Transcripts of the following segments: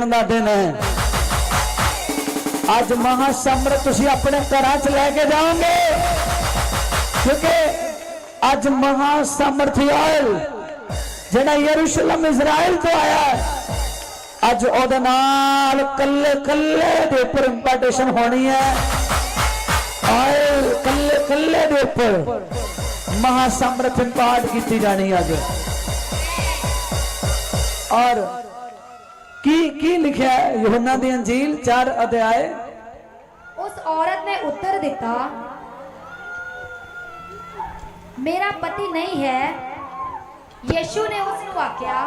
ਜਾਣ ਦਾ ਦਿਨ ਹੈ। ਅੱਜ ਮਹਾ ਸਮਰਤ ਤੁਸੀਂ ਆਪਣੇ ਘਰਾਂ 'ਚ ਲੈ ਕੇ ਜਾਓਗੇ। ਕਿਉਂਕਿ ਅੱਜ ਮਹਾ ਸਮਰਥੀ ਆਇਲ, ਜਿਹੜਾ ਯਰੂਸ਼ਲਮ ਇਜ਼ਰਾਈਲ ਤੋਂ ਆਇਆ ਹੈ। ਅੱਜ ਉਹਦੇ ਨਾਲ ਕੱਲੇ ਕੱਲੇ ਦੇ ਉੱਪਰ ਇੰਪਾਰਟੇਸ਼ਨ ਹੋਣੀ ਹੈ। ਆਇਲ ਕੱਲੇ ਕੱਲੇ ਦੇ ਉੱਪਰ ਮਹਾ ਸਮਰਥ ਇੰਪਾਰਟ ਕੀਤੀ ਜਾਣੀ ਅੱਜ। ਔਰ ਕੀ ਕੀ ਲਿਖਿਆ ਹੈ ਯੋਹੰਨਾ ਦੀ ਅੰਜੀਲ 4 ਅਧਿਆਏ ਉਸ ਔਰਤ ਨੇ ਉੱਤਰ ਦਿੱਤਾ ਮੇਰਾ ਪਤੀ ਨਹੀਂ ਹੈ ਯੀਸ਼ੂ ਨੇ ਉਸ ਨੂੰ ਆਖਿਆ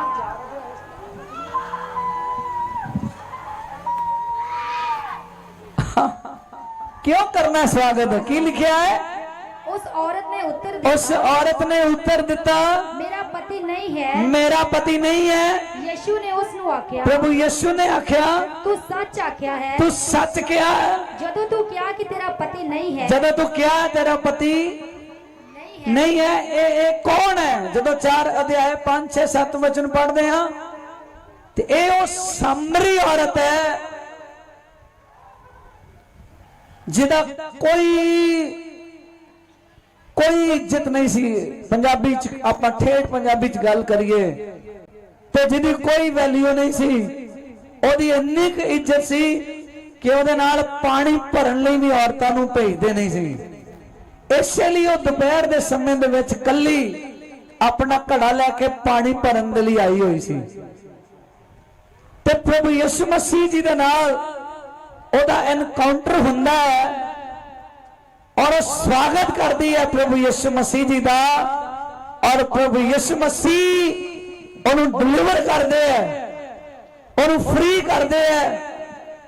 ਕਿਉਂ ਕਰਨਾ ਸਵਾਗਤ ਕੀ ਲਿਖਿਆ ਹੈ ਉਸ ਔਰਤ ਨੇ ਉੱਤਰ ਉਸ ਦਿੱਤਾ ਔਰਤ ਨੇ ਉੱਤਰ ਦਿੱਤਾ ਮੇਰਾ ਪਤੀ ਨਹੀਂ ਹੈ ਮੇਰਾ ਪਤੀ ਨਹੀਂ ਹੈ ਯੀਸ਼ੂ ਨੇ ਉਸ ਨੂੰ ਆਖਿਆ ਪ੍ਰਭੂ ਯਿਸੂ ਨੇ ਆਖਿਆ ਤੂੰ ਸੱਚ ਆਖਿਆ ਹੈ ਤੂੰ ਸੱਚ ਕਿਹਾ ਹੈ। ਜਦੋਂ ਤੂੰ ਕਿਹਾ ਕਿ ਤੇਰਾ ਪਤੀ ਨਹੀਂ ਹੈ ਜਦੋਂ ਤੂੰ ਕਿਹਾ ਤੇਰਾ ਪਤੀ ਨਹੀਂ ਹੈ ਨਹੀਂ ਹੈ ਇਹ ਇਹ ਕੌਣ ਹੈ ਜਦੋਂ 4 ਅਧਿਆਏ 5 6 7 ਵਚਨ ਪੜ੍ਹਦੇ ਹਾਂ ਤੇ ਇਹ ਉਹ ਸਾਮਰੀ ਔਰਤ ਹੈ ਜਿਹਦਾ ਕੋਈ ਇੱਜ਼ਤ ਨਹੀਂ ਸੀ। ਪੰਜਾਬੀ ਚ ਆਪਾਂ ਠੇਠ ਪੰਜਾਬੀ ਚ ਗੱਲ ਕਰੀਏ ਤੇ ਜਿਹਦੀ ਕੋਈ ਵੈਲਿਊ ਨਹੀਂ ਸੀ। ਉਹਦੀ ਇੰਨੀ ਕੁ ਇੱਜ਼ਤ ਸੀ ਕਿ ਉਹਦੇ ਨਾਲ ਪਾਣੀ ਭਰਨ ਲਈ ਵੀ ਔਰਤਾਂ ਨੂੰ ਭੇਜਦੇ ਨਹੀਂ ਸੀ। ਇਸੇ ਲਈ ਉਹ ਦੁਪਹਿਰ ਦੇ ਸਮੇਂ ਦੇ ਵਿੱਚ ਕੱਲੀ ਆਪਣਾ ਘੜਾ ਲੈ ਕੇ ਪਾਣੀ ਭਰਨ ਦੇ ਲਈ ਆਈ ਹੋਈ ਸੀ। ਤੇ ਪ੍ਰਭੂ ਯਿਸੂ ਮਸੀਹ ਜੀ ਦੇ ਨਾਲ ਉਹਦਾ ਐਨਕਾਊਂਟਰ ਹੁੰਦਾ ਹੈ। ਔਰ ਉਹ ਸਵਾਗਤ ਕਰਦੀ ਹੈ ਪ੍ਰਭੂ ਯਿਸੂ ਮਸੀਹ ਜੀ ਦਾ। ਔਰ ਪ੍ਰਭੂ ਯਿਸੂ ਉਹਨੂੰ ਡਿਲੀਵਰ ਕਰਦੇ ਹੈ। ਉਹਨੂੰ ਫ੍ਰੀ ਕਰਦੇ ਹੈ।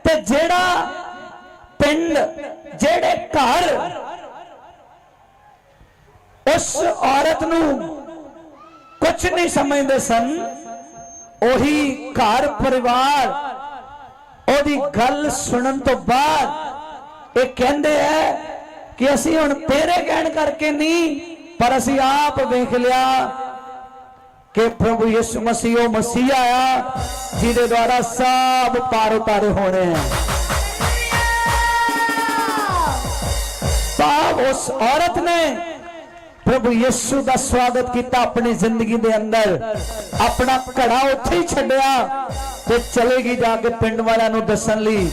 ਤੇ ਜਿਹੜਾ ਪਿੰਡ, ਜਿਹੜੇ ਘਰ, ਉਸ ਔਰਤ ਨੂੰ ਕੁਝ ਨਹੀਂ ਸਮਝਦੇ ਸਨ, ਉਹੀ ਘਰ ਪਰਿਵਾਰ, ਉਹਦੀ ਗੱਲ ਸੁਣਨ ਤੋਂ ਬਾਅਦ ਇਹ ਕਹਿੰਦੇ ਐ ਕਿ ਅਸੀਂ ਹੁਣ ਤੇਰੇ ਕਹਿਣ ਕਰਕੇ ਨਹੀਂ, ਪਰ ਅਸੀਂ ਆਪ ਵੇਖ ਲਿਆ ਕਿ ਪ੍ਰਭੂ ਯਿਸੂ ਮਸੀਹ ਉਹ ਮਸੀਹ ਆਇਆ, ਜਿਹਦੇ ਦੁਆਰਾ ਸਭ ਪਾਰ ਉਤਾਰੇ ਹੋਣੇ ਹੈ ਭਾਵ ਉਸ ਔਰਤ ਨੇ ਪ੍ਰਭੂ ਯਿਸੂ ਦਾ ਸਵਾਗਤ ਕੀਤਾ ਆਪਣੀ ਜ਼ਿੰਦਗੀ ਦੇ ਅੰਦਰ। ਆਪਣਾ ਘੜਾ ਉੱਥੇ ਹੀ ਛੱਡਿਆ ਤੇ ਚਲੇਗੀ ਜਾ ਕੇ ਪਿੰਡ ਵਾਲਿਆਂ ਨੂੰ ਦੱਸਣ ਲਈ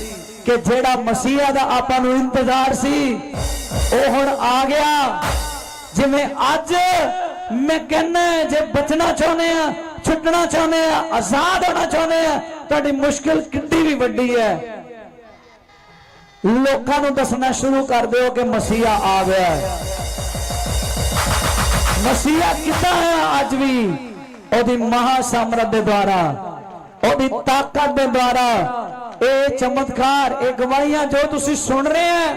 ਕਿ ਜਿਹੜਾ ਮਸੀਹਾ ਦਾ ਆਪਾਂ ਨੂੰ ਇੰਤਜ਼ਾਰ ਸੀ ਉਹ ਹੁਣ ਆ ਗਿਆ। ਜਿਵੇਂ ਅੱਜ ਮੈਂ ਕਹਿੰਦਾ ਜੇ ਬਚਣਾ ਚਾਹੁੰਦੇ ਆ ਛੁੱਟਣਾ ਚਾਹੁੰਦੇ ਆ ਆਜ਼ਾਦ ਹੋਣਾ ਚਾਹੁੰਦੇ ਆ ਤੁਹਾਡੀ ਮੁਸ਼ਕਿਲ ਕਿੰਨੀ ਵੀ ਵੱਡੀ ਹੈ। ਲੋਕਾਂ ਨੂੰ ਦੱਸਣਾ ਸ਼ੁਰੂ ਕਰ ਦਿਓ ਕਿ ਮਸੀਹਾ ਆ ਗਿਆ ਮਸੀਹਾ ਕਿੱਦਾਂ ਹੈ ਅੱਜ ਵੀ? ਉਹਦੀ ਮਹਾ ਸਮਰੱਥ ਦੇ ਦੁਆਰਾ, ਉਹਦੀ ਤਾਕਤ ਦੇ ਦੁਆਰਾ। ਇਹ ਚਮਤਕਾਰ, ਇਹ ਗਵਾਹੀਆਂ ਜੋ ਤੁਸੀਂ ਸੁਣ ਰਹੇ ਆ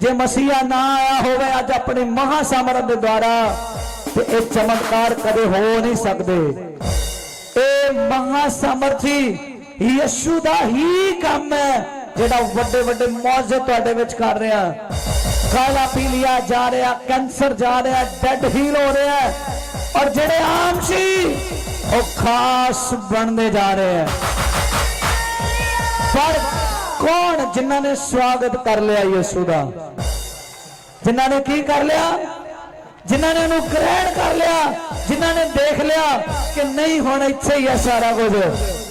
ਜੇ ਮਸੀਹਾ ਨਾ ਆਇਆ ਹੋਵੇ ਅੱਜ ਆਪਣੀ ਮਹਾ ਸਮਰੱਥ ਦੇ ਦੁਆਰਾ, ਤੇ ਇਹ ਚਮਤਕਾਰ ਕਦੇ ਹੋ ਨਹੀਂ ਸਕਦੇ। ਇਹ ਮਹਾ ਸਮਰਥੀ ਯਿਸੂ ਦਾ ਹੀ ਕੰਮ ਹੈ, ਜਿਹੜਾ ਵੱਡੇ ਵੱਡੇ ਮੌਜੇ ਤੁਹਾਡੇ ਵਿੱਚ ਕਰ ਰਿਹਾ। ਕਾਲਾ ਪੀ ਲਿਆ ਜਾ ਰਿਹਾ, ਕੈਂਸਰ ਜਾ ਰਿਹਾ, ਡੈਡ ਹੀਲ ਹੋ ਰਿਹਾ ਔਰ ਜਿਹੜੇ ਆਮ ਸੀ, ਉਹ ਖਾਸ ਬਣਦੇ ਜਾ ਰਹੇ ਹੈ। ਪਰ ਕੌਣ ਜਿਨ੍ਹਾਂ ਨੇ ਸਵਾਗਤ ਕਰ ਲਿਆ ਯਿਸੂ ਦਾ? ਜਿਨ੍ਹਾਂ ਨੇ ਕੀ ਕਰ ਲਿਆ? ਜਿਨ੍ਹਾਂ ਨੇ ਉਹਨੂੰ ਗ੍ਰਹਿਣ ਕਰ ਲਿਆ, ਜਿਨ੍ਹਾਂ ਨੇ ਦੇਖ ਲਿਆ ਕਿ ਨਹੀਂ, ਹੁਣ ਇੱਥੇ ਹੀ ਹੈ ਸਾਰਾ ਕੁਝ।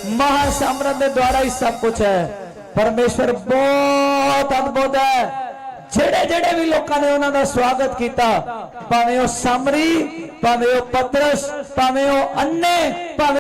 ਮਹਾ ਸਮਰਥ ਦੇ ਦੁਆਰਾ ਹੀ ਸਭ ਕੁਝ ਹੈ। ਪਰਮੇਸ਼ਰ ਬਹੁਤ ਅਦਭੁਤ ਹੈ। ਜਿਹੜੇ ਜਿਹੜੇ ਵੀ ਲੋਕਾਂ ਨੇ ਉਹਨਾਂ ਦਾ ਸਵਾਗਤ ਕੀਤਾ, ਭਾਵੇਂ ਉਹ ਸਮਰੀ, ਭਾਵੇਂ ਉਹ ਪਤਰਸ, ਭਾਵੇਂ ਉਹ ਅੰਨੇ ਭਾਵੇਂ